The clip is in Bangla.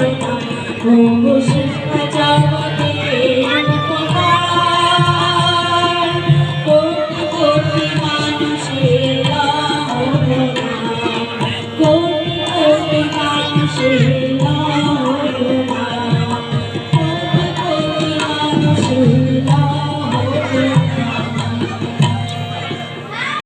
ওই ওই